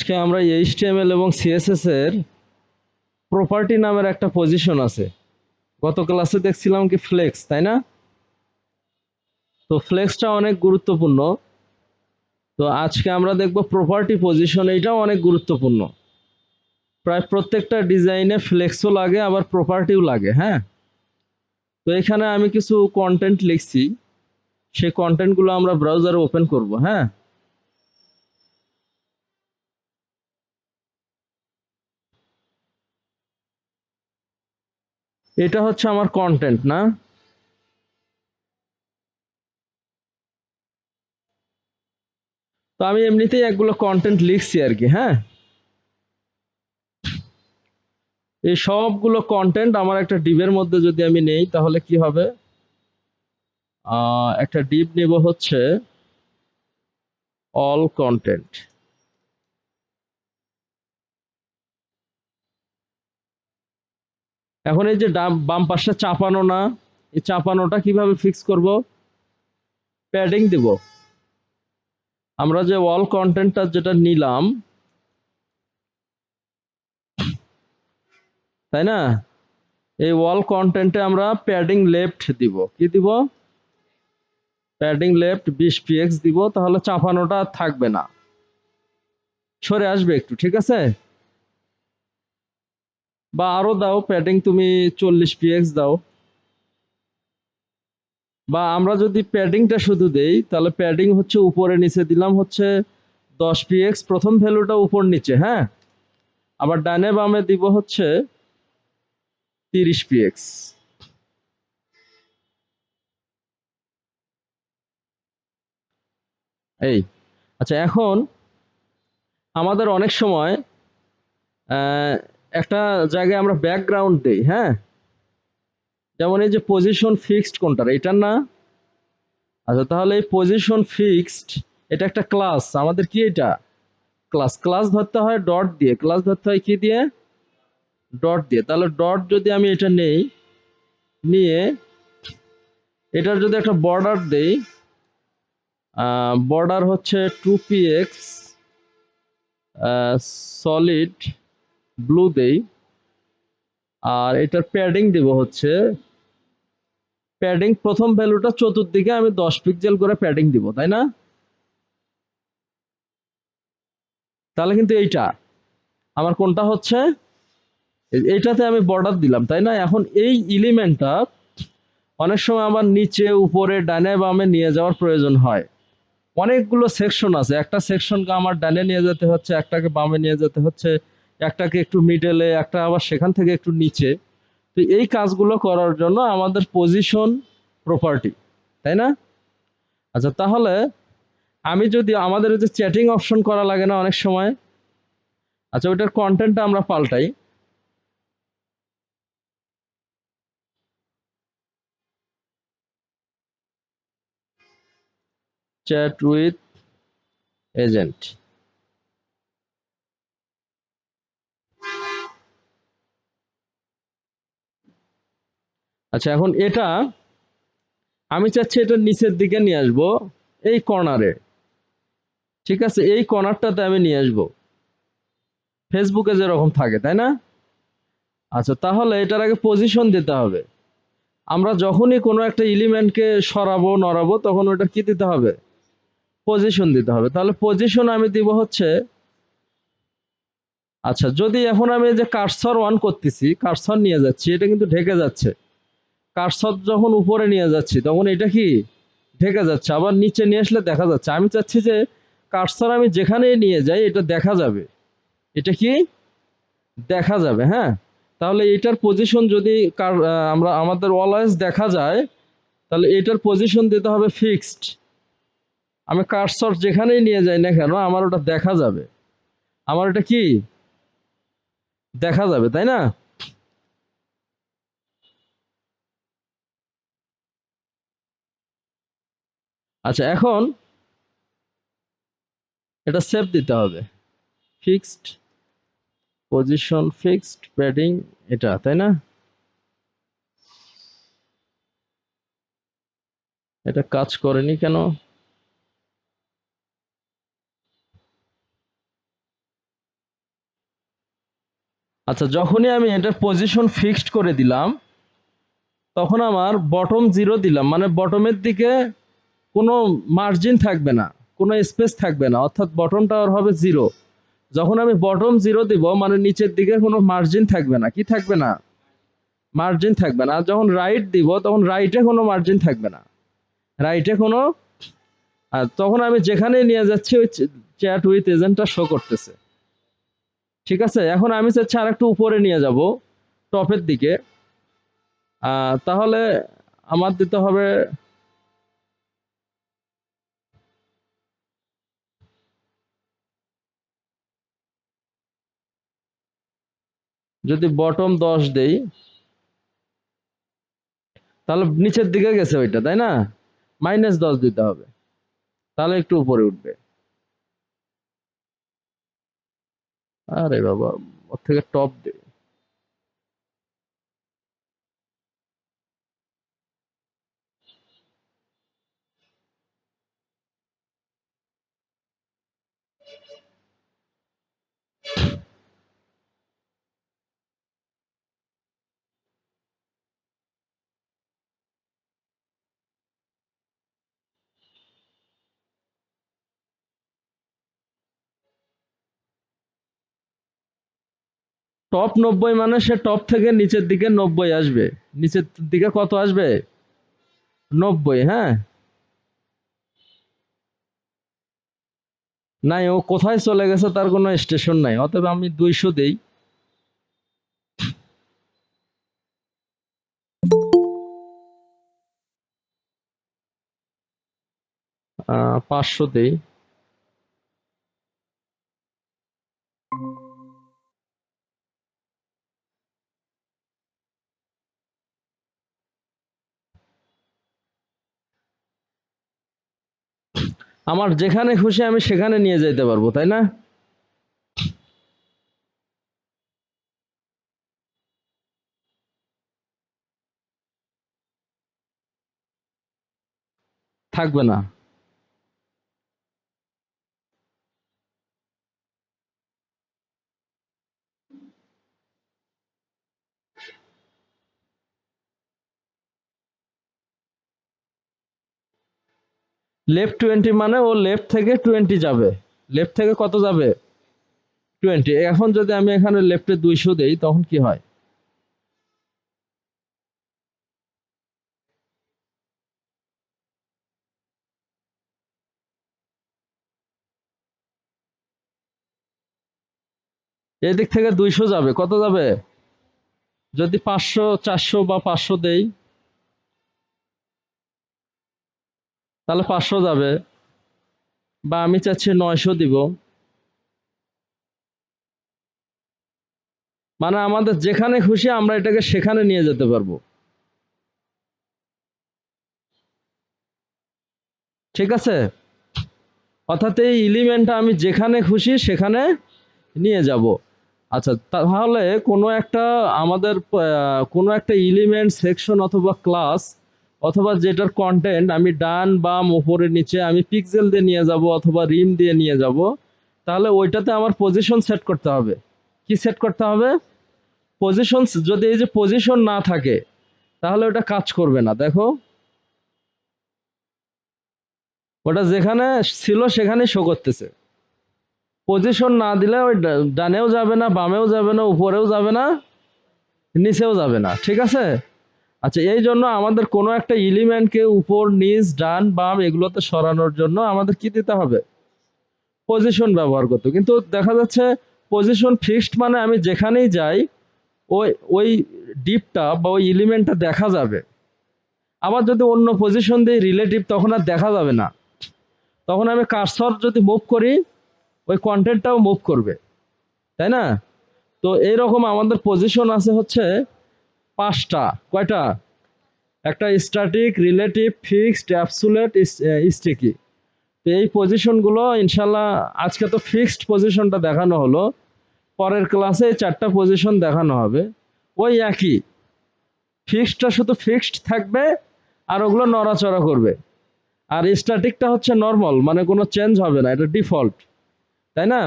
আজকে আমরা এইচটিএমএল এবং সিএসএস এর প্রপার্টি নামের একটা পজিশন আছে। গত ক্লাসে দেখছিলাম কি ফ্লেক্স তাই না? তো ফ্লেক্সটা অনেক গুরুত্বপূর্ণ। তো আজকে আমরা দেখব প্রপার্টি পজিশন এইটাও অনেক গুরুত্বপূর্ণ। প্রায় প্রত্যেকটা ডিজাইনে ফ্লেক্সও লাগে, আবার প্রপার্টিও লাগে হ্যাঁ? তো এখানে আমি কিছু কন্টেন্ট লিখছি। সেই কন্টেন্টগুলো আমরা ব্রাউজারে ওপেন করব হ্যাঁ? এটা হচ্ছে আমার কন্টেন্ট না? তো আমি এমনিতেই একগুলো কন্টেন্ট লিখছি আর কি হ্যাঁ? এই সবগুলো কন্টেন্ট আমার একটা ডিবের মধ্যে যদি আমি নেই, তাহলে কি হবে? একটা ডিপ নেব হচ্ছে অল কন্টেন্ট এখন এই যে বাম পাশে চাপানো না, এই চাপানোটা কীভাবে ফিক্স করব? প্যাডিং দিব। আমরা যে ওয়াল কন্টেন্টটা যেটা নিলাম, তাই না? এই ওয়াল কন্টেন্টে আমরা প্যাডিং লেফট দিব। কি দিব? প্যাডিং লেফট বিশ পিএক্স দিব, তাহলে চাপানোটা থাকবে না। সরে আসবে একটু, ঠিক আছে? বা আরও দাও প্যাডিং তুমি চল্লিশ পিএক্স দাও। বা আমরা যদি প্যাডিংটা শুধু দেই, তাহলে প্যাডিং হচ্ছে উপরে নিচে, দিলাম হচ্ছে দশ পিএক্স প্রথম ভ্যালুটা উপর নিচে হ্যাঁ? আবার ডানে বামে দিব হচ্ছে তিরিশ পিএক্স এই আচ্ছা এখন আমাদের অনেক সময় একটা জায়গায় আমরা ব্যাকগ্রাউন্ড দেই হ্যাঁ? যেমন এই যে পজিশন ফিক্সড কোনটার, এটার না? আচ্ছা তাহলে এই পজিশন ফিক্সড এটা একটা ক্লাস আমাদের কি এটা? ক্লাস ক্লাস ধরতে হয় ডট দিয়ে ক্লাস ধরতে হয় কি দিয়ে? ডট দিয়ে, তাহলে ডট যদি আমি এটা নেই, নিয়ে এটার যদি একটা বর্ডার দেই বর্ডার হচ্ছে two P X solid blue দেই। আর এটার প্যাডিং দেব হচ্ছে প্যাডিং প্রথম ভ্যালুটা চতুর্দিকে আমি দশ পিক্সেল করে প্যাডিং দিব, তাই না? তাহলে কিন্তু এইটা, আমার কোনটা হচ্ছে? এইটাতে আমি বর্ডার দিলাম, তাই না? এখন এই এলিমেন্টটা অনেক সময় আমার নিচে, উপরে, ডানে, বামে নিয়ে যাওয়ার প্রয়োজন হয়। অনেকগুলো সেকশন আছে, একটা সেকশনকে আমার ডানে নিয়ে যেতে হচ্ছে, একটাকে বামে নিয়ে যেতে হচ্ছে একটাকে একটু মিডলে একটা আবার সেখান থেকে একটু নিচে। তো এই কাজগুলো করার জন্য আমাদের পজিশন প্রপার্টি তাই না? আচ্ছা তাহলে আমি যদি আমাদের যে চ্যাটিং অপশন করা লাগে না অনেক সময় আচ্ছা ওইটার কন্টেন্টটা আমরা পাল্টাই। চ্যাট উইথ এজেন্ট আচ্ছা এখন এটা, আমি চাচ্ছি এটা নিচের দিকে নিয়ে আসব, এই কর্নারে ঠিক আছে, এই কর্নারটাতে আমি নিয়ে আসব। ফেসবুকে যেরকম থাকে, তাই না? আচ্ছা তাহলে এটার আগে পজিশন দিতে হবে। আমরা যখনই কোনো একটা এলিমেন্টকে সরাবো, নড়াবো, তখন ওটা কি দিতে হবে? পজিশন দিতে হবে। তাহলে পজিশন আমি দিব হচ্ছে আচ্ছা যদি এখন আমি যে কার্সর ওয়ান করতেছি কার্সর নিয়ে যাচ্ছি, এটা কিন্তু ঢেকে যাচ্ছে। কার্সর যখন উপরে নিয়ে যাচ্ছি, তখন এটা কি? ঢেকে যাচ্ছে। আবার নিচে নিয়ে আসলে দেখা যাচ্ছে। আমি চাচ্ছি যে কার্সর আমি যেখানেই নিয়ে যাই, এটা দেখা যাবে। এটা কি? দেখা যাবে হ্যাঁ? তাহলে এটার পজিশন যদি কার- আমরা, আমাদের অলওয়েজ দেখা যায়, তাহলে এটার পজিশন দিতে হবে ফিক্সড আমি কার্সর যেখানেই নিয়ে যাই না কেন, আমার ওটা দেখা যাবে। আমার এটা কি? দেখা যাবে, তাই না? আচ্ছা এখন এটা সেভ দিতে হবে। ফিক্সড পজিশন ফিক্সড প্যাডিং এটা, তাই না? এটা কাজ করেনি কেন? আচ্ছা যখনই আমি এটা পজিশন ফিক্সড করে দিলাম, তখন আমার বটম জিরো দিলাম মানে বটমের দিকে কোনো মার্জিন থাকবে না, কোনো স্পেস থাকবে না, অর্থাৎ বটম টাওয়ার হবে জিরো যখন আমি বটম জিরো দিব মানে নিচের দিকে কোনো মার্জিন থাকবে না। কি থাকবে না? মার্জিন থাকবে না। যখন রাইট দিব, তখন রাইটে কোনো মার্জিন থাকবে না। রাইটে কোনো, আর তখন আমি যেখানে নিয়ে যাচ্ছি, ওই চ্যাট উইথ এজেন্টটা শো করতেছে। ঠিক আছে? এখন আমি চাচ্ছি আর একটু উপরে নিয়ে যাব টপের দিকে। তাহলে আমার দিতে হবে যদি বটম দশ দেই, তাহলে নিচের দিকে গেছে ওইটা, তাই না? মাইনাস দশ দিতে হবে। তাহলে একটু উপরে উঠবে। আরে বাবা, ওর থেকে টপ দে। টপ নব্বই মানে সে টপ থেকে নিচের দিকে নব্বই আসবে। নিচের দিকে কত আসবে? নব্বই হ্যাঁ? নাই, ও কোথায় চলে গেছে তার কোনো স্টেশন নাই। অতএব আমি দুইশো দেই। পাঁচশো দেই। আমার যেখানে খুশি আমি সেখানে নিয়ে যেতে পারব তাই না? থাকবে না। লেফট টোয়েন্টি মানে ও লেফট থেকে টোয়েন্টি যাবে। লেফট থেকে কত যাবে? টোয়েন্টি এখন যদি আমি এখানে লেফটে দুইশো দেই, তখন কি হয়? এদিক থেকে দুইশো যাবে। কত যাবে? যদি পাঁচশো, চারশো বা পাঁচশো দেই তাহলে পাঁচশো যাবে। বা আমি চাচ্ছি নয়শো দিব। মানে আমাদের যেখানে খুশি আমরা এটাকে সেখানে নিয়ে যেতে পারব। ঠিক আছে? অর্থাৎ এই এলিমেন্টটা আমি যেখানে খুশি সেখানে নিয়ে যাব। আচ্ছা তাহলে কোনো একটা আমাদের কোনো একটা এলিমেন্ট সেকশন অথবা ক্লাস অথবা যেটার কন্টেন্ট আমি ডান বাম উপরে নিচে আমি পিক্সেল দিয়ে নিয়ে যাব অথবা রিম দিয়ে নিয়ে যাব, তাহলে ওইটাতে আমার পজিশন সেট করতে হবে। কি সেট করতে হবে? পজিশন যদি এই যে পজিশন না থাকে, তাহলে ওটা কাজ করবে না। দেখো। ওটা যেখানে ছিল সেখানেই শো করতেছে। পজিশন না দিলে ওই ডানেও যাবে না, বামেও যাবে না, উপরেও যাবে না, নিচেও যাবে না। ঠিক আছে? আচ্ছা এই জন্য আমাদের কোনো একটা এলিমেন্টকে উপর, নিচ, ডান, বাম এগুলোতে সরানোর জন্য আমাদের কি দিতে হবে? পজিশন ব্যবহার করতে কিন্তু দেখা যাচ্ছে পজিশন ফিক্সড মানে আমি যেখানেই যাই, ওই ওই ডিপটা বা ওই এলিমেন্টটা দেখা যাবে। আবার যদি অন্য পজিশন দিই রিলেটিভ তখন আর দেখা যাবে না। তখন আমি কারসর যদি মুভ করি, ওই কন্টেন্টটাও মুভ করবে। তাই না? তো এইরকম আমাদের পজিশন আছে হচ্ছে পাঁচটা, কয়টা? একটা static relative fixed absolute sticky তো এই পজিশনগুলো ইনশাল্লাহ আজকে তো ফিক্সড পজিশনটা দেখানো হলো, পরের ক্লাসে চারটা পজিশন দেখানো হবে। ওই একই ফিক্সডটা শুধু ফিক্সড থাকবে আর ওগুলো নড়াচড়া করবে। আর স্ট্যাটিকটা হচ্ছে নর্মাল মানে কোনো চেঞ্জ হবে না, এটা ডিফল্ট তাই না?